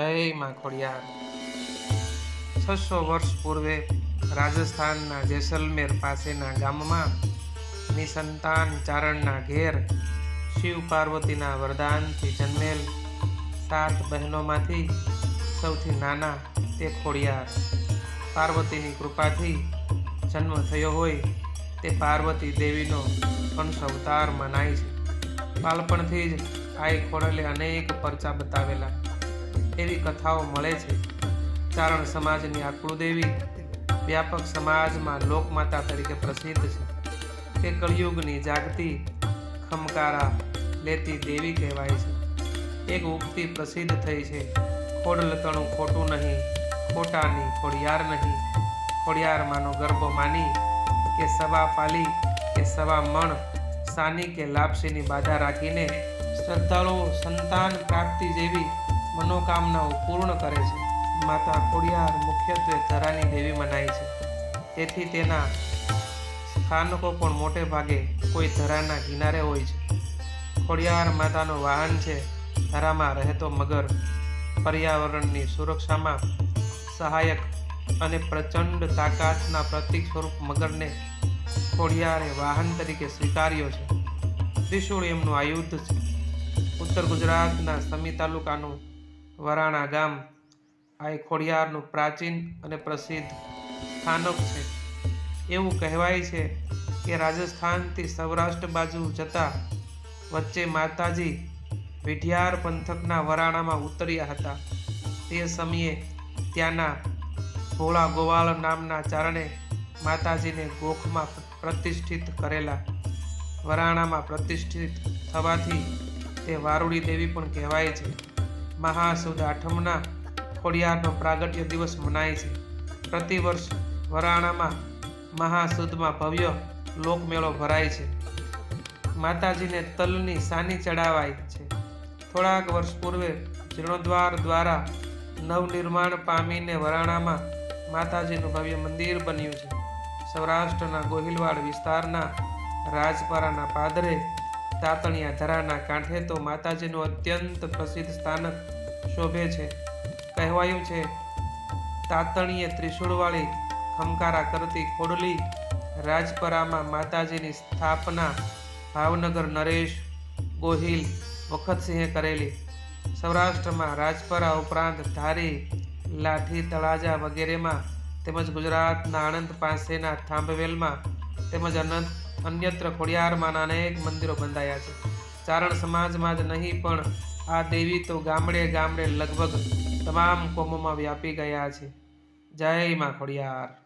જય માં ખોડિયાર. છસો વર્ષ પૂર્વે રાજસ્થાનના જેસલમેર પાસેના ગામમાં નિસંતાન ચારણના ઘેર શિવ પાર્વતીના વરદાનથી જન્મેલ સાત બહેનોમાંથી સૌથી નાના તે ખોડિયાર. પાર્વતીની કૃપાથી જન્મ થયો હોય તે પાર્વતી દેવીનો અંશ અવતાર મનાય છે. બાળપણથી જ આઈ ખોડલે અનેક પરચા બતાવેલા. એવી કથાઓ મળે છે. ચારણ સમાજની આ કુળદેવી વ્યાપક સમાજમાં લોકમાતા તરીકે પ્રસિદ્ધ છે. તે કળિયુગની જાગતી ખમકારા લેતી દેવી કહેવાય છે. એક ઉક્તિ પ્રસિદ્ધ થઈ છે. ખોડલતણું ખોટું નહીં, ખોટાની ખોડિયાર નહીં. ખોડિયાર માનો ગર્ભ માની કે સવા પાલી, કે સવા મણ, સાની કે લાપસીની બાધા રાખીને શ્રદ્ધાળુઓ સંતાન પ્રાપ્તિ જેવી મનોકામનાઓ પૂર્ણ કરે છે. માતા ખોડિયાર મુખ્યત્વે ધરાની દેવી મનાય છે. તેથી તેના સ્થાનકો પણ મોટે ભાગે કોઈ ધરાના કિનારે હોય છે. ખોડિયાર માતાનું વાહન છે ધરામાં રહેતો મગર. પર્યાવરણની સુરક્ષામાં સહાયક અને પ્રચંડ તાકાતના પ્રતીક સ્વરૂપ મગરને ખોડિયારે વાહન તરીકે સ્વીકાર્યો છે. ત્રિશૂળ એમનું આયુધ છે. ઉત્તર ગુજરાતના સમી તાલુકાનું વરાણા ગામ. આ ખોડિયારનું પ્રાચીન અને પ્રસિદ્ધ સ્થાનક છે. એવું કહેવાય છે કે રાજસ્થાનથી સૌરાષ્ટ્ર બાજુ જતા વચ્ચે માતાજી વિઢિયાર પંથકના વરાણામાં ઉતર્યા હતા. તે સમયે ત્યાંના ભોળા ગોવાળ નામના ચારણે માતાજીને ગોખમાં પ્રતિષ્ઠિત કરેલા. વરાણામાં પ્રતિષ્ઠિત થવાથી તે વારુડી દેવી પણ કહેવાય છે. મહાસુદ આઠમના ખોડિયારનો પ્રાગટ્ય દિવસ મનાય છે. પ્રતિવર્ષ વરાણામાં મહાસુદમાં ભવ્ય લોકમેળો ભરાય છે. માતાજીને તલની સાની ચડાવાય છે. થોડાક વર્ષ પૂર્વે જીર્ણોદ્વાર દ્વારા નવનિર્માણ પામીને વરાણામાં માતાજીનું ભવ્ય મંદિર બન્યું છે. સૌરાષ્ટ્રના ગોહિલવાડ વિસ્તારના રાજપારાના પાદરે તાતણિયા ધરાના કાંઠે તો માતાજીનું અત્યંત પ્રસિદ્ધ સ્થાનક શોભે છે. કહેવાયું છે તાતણીએ ત્રિશૂળવાળી ખમકારા કરતી ખોડલી રાજપરામાં માતાજીની સ્થાપના ભાવનગર નરેશ ગોહિલ વખતસિંહે કરેલી. સૌરાષ્ટ્રમાં રાજપરા ઉપરાંત ધારી, લાઠી, તળાજા વગેરેમાં તેમજ ગુજરાતના આણંદ પાસેના થાંભવેલમાં તેમજ અનંત અન્યત્ર ખોડિયારમાંના અનેક મંદિરો બંધાયા છે. ચારણ સમાજમાં જ નહીં, પણ આ દેવી તો ગામડે ગામડે લગભગ તમામ કોમોમાં વ્યાપી ગયા છે. જય માં ખોડિયાર.